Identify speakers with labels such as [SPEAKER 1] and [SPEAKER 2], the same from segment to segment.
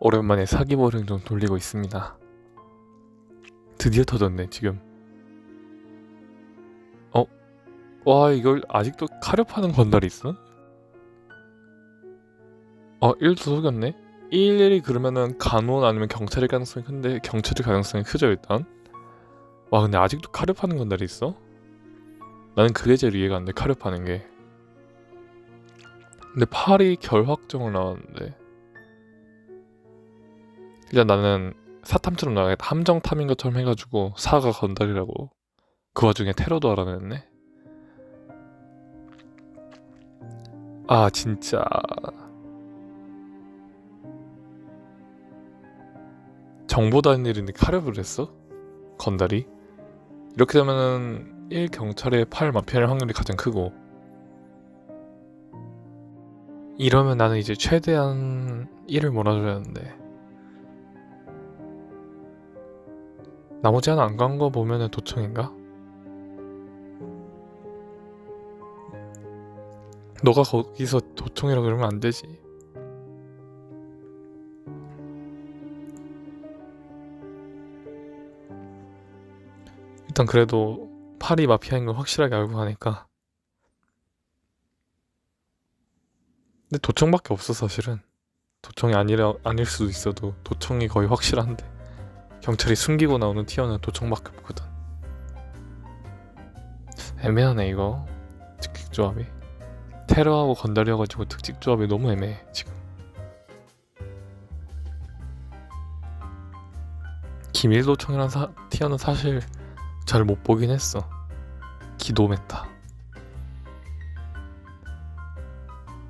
[SPEAKER 1] 오랜만에 사기버릇 좀 돌리고 있습니다. 드디어 터졌네 지금. 어? 와 이걸 아직도 카렵하는 건달이 있어? 어 1도 속였네? 1일이 그러면은 간호원 아니면 경찰일 가능성이 큰데 경찰일 가능성이 크죠 일단 와 근데 아직도 카렵하는 건달이 있어? 나는 그게 제일 이해가 안 돼 카렵하는 게 근데 8이 결확정을 나왔는데 일단 나는 사탐처럼 나가겠다. 함정탐인 것처럼 해가지고 사가 건달이라고 그 와중에 테러도 알아냈네. 아 진짜. 정보 단일인데 카렵을 했어? 건달이? 이렇게 되면은 1 경찰의 8 마피아일 확률이 가장 크고. 이러면 나는 이제 최대한 1을 몰아줘야 하는데 나머지 하나 안 간 거 보면은 도청인가? 너가 거기서 도청이라 그러면 안 되지. 일단 그래도 팔이 마피아인 걸 확실하게 알고 가니까. 근데 도청밖에 없어 사실은. 도청이 아니라 아닐 수도 있어도 도청이 거의 확실한데. 경찰이 숨기고 나오는 티어는 도청밖에 없거든. 애매하네 이거 특직 조합이. 테러하고 건달이어가지고 특직 조합이 너무 애매해 지금. 기밀 도청이란 사, 티어는 사실 잘 못 보긴 했어. 기도 메타.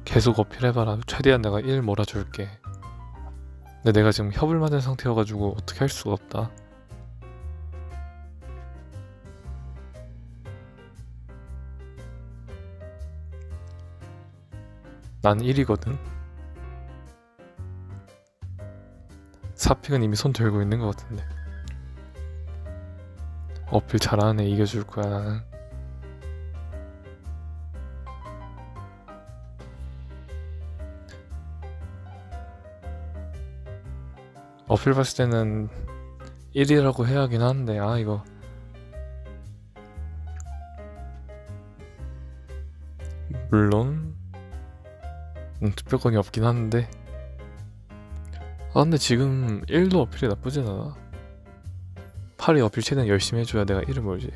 [SPEAKER 1] 계속 어필해봐라. 최대한 내가 1 몰아줄게. 근데 내가 지금 협을 맞은 상태여가지고 어떻게 할 수가 없다. 난 1이거든. 사픽은 이미 손 들고 있는 것 같은데. 어필 잘하는 애 이겨줄 거야 나는. 어필 봤을 때는 1위라고 해야 하긴 하는데 아 이거. 물론 음, 투표권이 없긴 한데. 아 근데 지금 1도 어필이 나쁘진 않아. 8이 어필 최대한 열심히 해줘야 내가 1을 몰지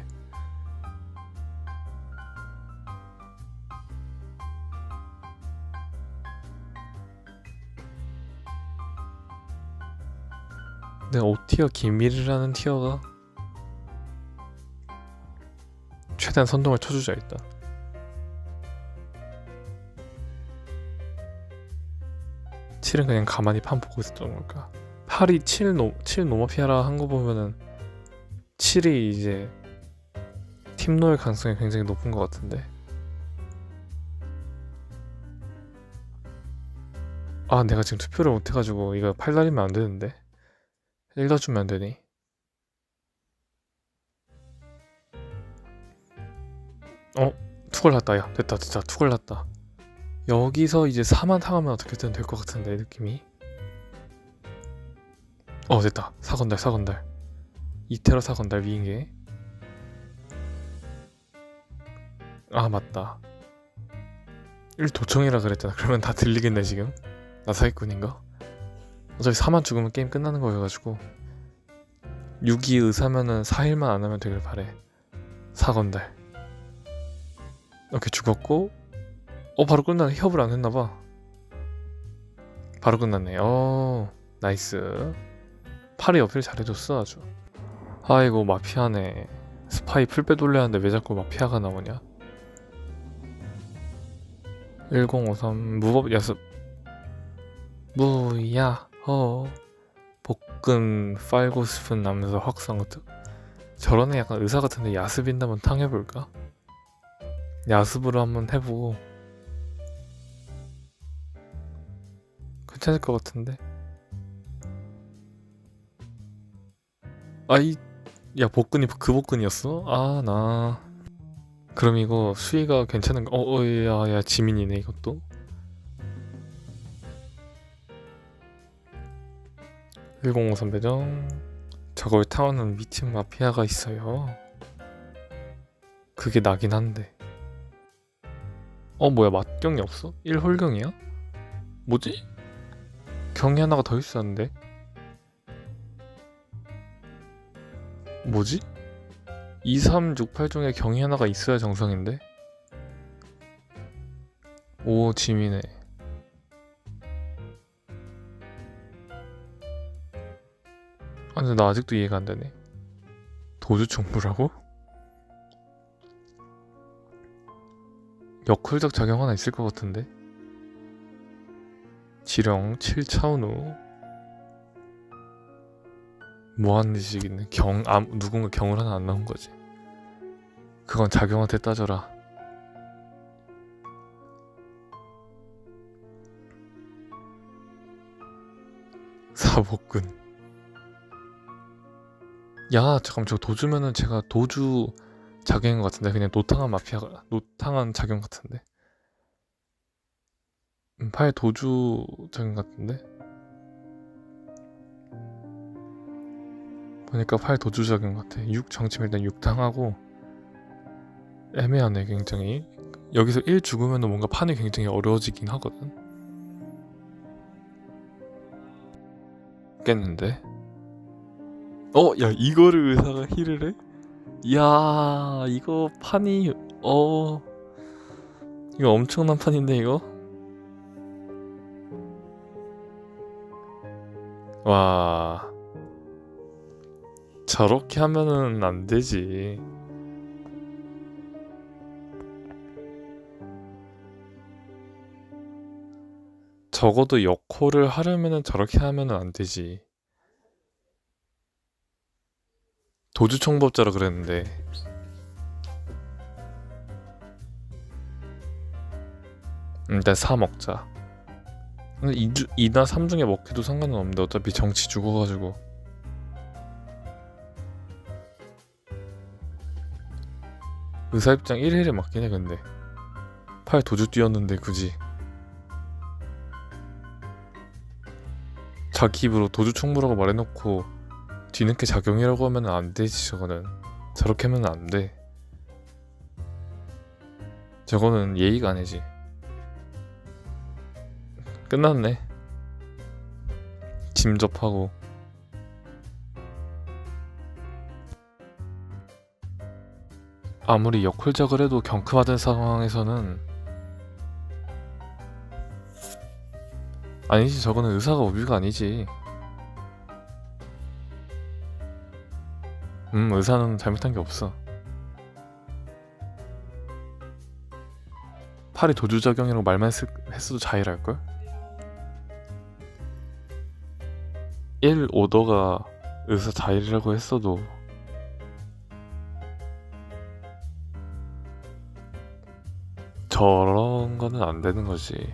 [SPEAKER 1] 내 5티어 기밀이라는 티어가 최대한 선동을 쳐주자 일단. 칠은 그냥 가만히 판 보고 있었던 걸까? 8이 7, 노, 7 노마피아라 한 거 보면은 7이 이제 팀노일 가능성이 굉장히 높은 것 같은데. 아 내가 지금 투표를 못해가지고 이거 팔 날리면 안 되는데 읽어주면 안 되니? 어? 투걸 났다. 야 됐다 됐다 투걸 났다. 여기서 이제 4만 탕하면 어떻게든 될 것 같은데 느낌이? 어 됐다. 사건달 사건달. 이테러 사건달 위인게 아 맞다. 1 도청이라 그랬잖아. 그러면 다 들리겠네 지금. 나 사기꾼인가? 어차피 4만 죽으면 게임 끝나는 거여가지고 6이 의사면은 4일만 안 하면 되길 바래. 4건달 이렇게 죽었고. 어 바로 끝나네. 협을 안 했나봐. 바로 끝났네. 어 나이스. 팔이 어필 잘해줬어 아주. 아이고 마피아네. 스파이 풀 빼 돌려야 하는데 왜 자꾸 마피아가 나오냐? 1053 무법 야습. 무야 어 볶음 빨고 싶은 남자 확성트 저런 애 약간 의사 같은데 야습인데 한번 탕 해볼까? 야습으로 한번 해보고 괜찮을 것 같은데 아이 야 복근이 그 복근이었어? 아 나 그럼 이거 수위가 괜찮은 거? 어, 어, 지민이네 이것도. 1053 배정 저걸 타오는 미친 마피아가 있어요 그게 나긴 한데 어 뭐야 맞경이 없어? 1홀경이야? 뭐지? 경이 하나가 더 있었는데 뭐지? 2, 3, 6, 8 중에 경이 하나가 있어야 정상인데 오 지미네 아 근데 나 아직도 이해가 안 되네. 도주 총부라고? 역hol적 작용 하나 있을 것 같은데? 지령 7차원우. 뭐하는 짓이겠네 경 아, 누군가 경을 하나 안 나온 거지. 그건 작용한테 따져라. 사복근 야 잠깐 저 도주면은 제가 도주 작용인 것 같은데? 그냥 노탕한 마피아가 노탕한 작용 같은데? 음, 팔 도주 작용 같은데? 보니까 팔 도주 작용 같아. 6 정치면 일단 6당하고 애매하네 굉장히. 여기서 1 죽으면 뭔가 판이 굉장히 어려워지긴 하거든? 깼는데 어? 야 이거를 의사가? 힐을 해? 야 이거 판이 어. 이거 엄청난 판인데 이거? 와. 저렇게 하면은 안 되지. 적어도 역호를 하려면은 저렇게 하면은 안 되지 도주총법자라 그랬는데. 음, 일단 4 먹자. 근데 2, 2나 3 중에 먹혀도 상관은 없는데 어차피 정치 죽어가지고. 의사 입장 1회를 맞긴 해 근데. 8 도주 뛰었는데 굳이. 자기 입으로 도주 총무라고 말해놓고 뒤늦게 작용이라고 하면 안 되지 저거는. 저렇게 하면 안 돼. 저거는 예의가 아니지. 끝났네. 짐 접하고. 아무리 역hol적을 해도 경크받은 상황에서는 아니지 저거는 의사가 오비가 아니지 음 의사는 잘못한 게 없어. 팔이 도주작용이라고 말만 했, 했어도 자일할걸? 1 오더가 의사 자일이라고 했어도 저런 거는 안 되는 거지.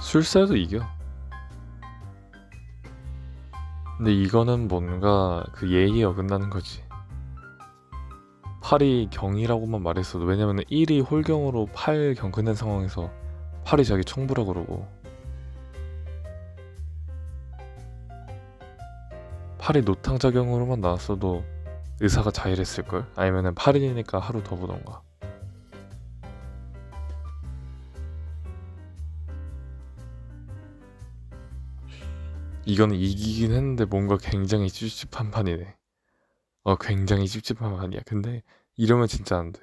[SPEAKER 1] 술사도 이겨 근데 이거는 뭔가 그 예의에 어긋나는 거지. 8이 경이라고만 말했어도 왜냐면 1이 홀경으로 8 경근된 상황에서 8이 자기 총부라 그러고 8이 노탕작용으로만 나왔어도 의사가 자일했을걸? 아니면은 8인이니까 하루 더 보던가 이거는 이기긴 했는데 뭔가 굉장히 찝찝한 판이네. 어, 굉장히 찝찝한 판이야. 근데 이러면 진짜 안 돼.